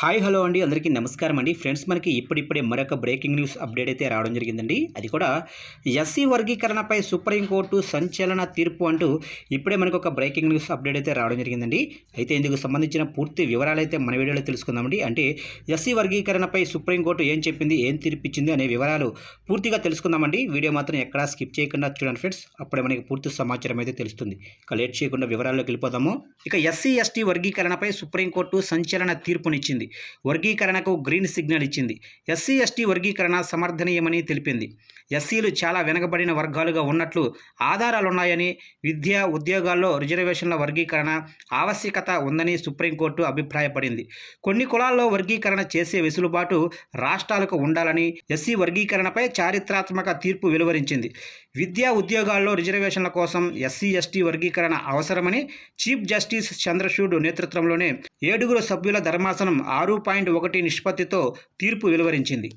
Hi hello అండి. అందరికీ నమస్కారం అండి. ఫ్రెండ్స్ మనకి ఇప్పుడిప్పుడే మరొక బ్రేకింగ్ న్యూస్ అప్డేట్ అయితే రావడం జరిగిందండి. అది కూడా ఎస్సీ వర్గీకరణపై సుప్రీంకోర్టు సంచలన తీర్పు అంటూ ఇప్పుడే మనకు ఒక బ్రేకింగ్ న్యూస్ అప్డేట్ అయితే రావడం జరిగిందండి. అయితే ఇందుకు సంబంధించిన పూర్తి వివరాలు అయితే మన వీడియోలో తెలుసుకుందామండి. అంటే ఎస్సీ వర్గీకరణపై సుప్రీంకోర్టు ఏం చెప్పింది ఏం తీర్పిచ్చింది అనే వివరాలు పూర్తిగా తెలుసుకుందామండి. వీడియో మాత్రం ఎక్కడా స్కిప్ చేయకుండా చూడండి ఫ్రెండ్స్. అప్పుడే మనకి పూర్తి సమాచారం అయితే తెలుస్తుంది. ఇక లేట్ చేయకుండా వివరాల్లోకి వెళ్ళిపోదాము. ఇక ఎస్సీ ఎస్టీ వర్గీకరణపై సుప్రీంకోర్టు సంచలన తీర్పునిచ్చింది. వర్గీకరణకు గ్రీన్ సిగ్నల్ ఇచ్చింది. ఎస్సీ ఎస్టీ వర్గీకరణ సమర్థనీయమని తెలిపింది. ఎస్సీలు చాలా వెనకబడిన వర్గాలుగా ఉన్నట్లు ఆధారాలున్నాయని విద్య ఉద్యోగాల్లో రిజర్వేషన్ల వర్గీకరణ ఆవశ్యకత ఉందని సుప్రీంకోర్టు అభిప్రాయపడింది. కొన్ని కులాల్లో వర్గీకరణ చేసే వెసులుబాటు రాష్ట్రాలకు ఉండాలని ఎస్సీ వర్గీకరణపై చారిత్రాత్మక తీర్పు వెలువరించింది. విద్యా ఉద్యోగాల్లో రిజర్వేషన్ల కోసం ఎస్సీ ఎస్టీ వర్గీకరణ అవసరమని చీఫ్ జస్టిస్ చంద్రచూడ్ నేతృత్వంలోనే ఏడుగురు సభ్యుల ధర్మాసనం ఆరు పాయింట్ ఒకటి నిష్పత్తితో తీర్పు వెలువరించింది.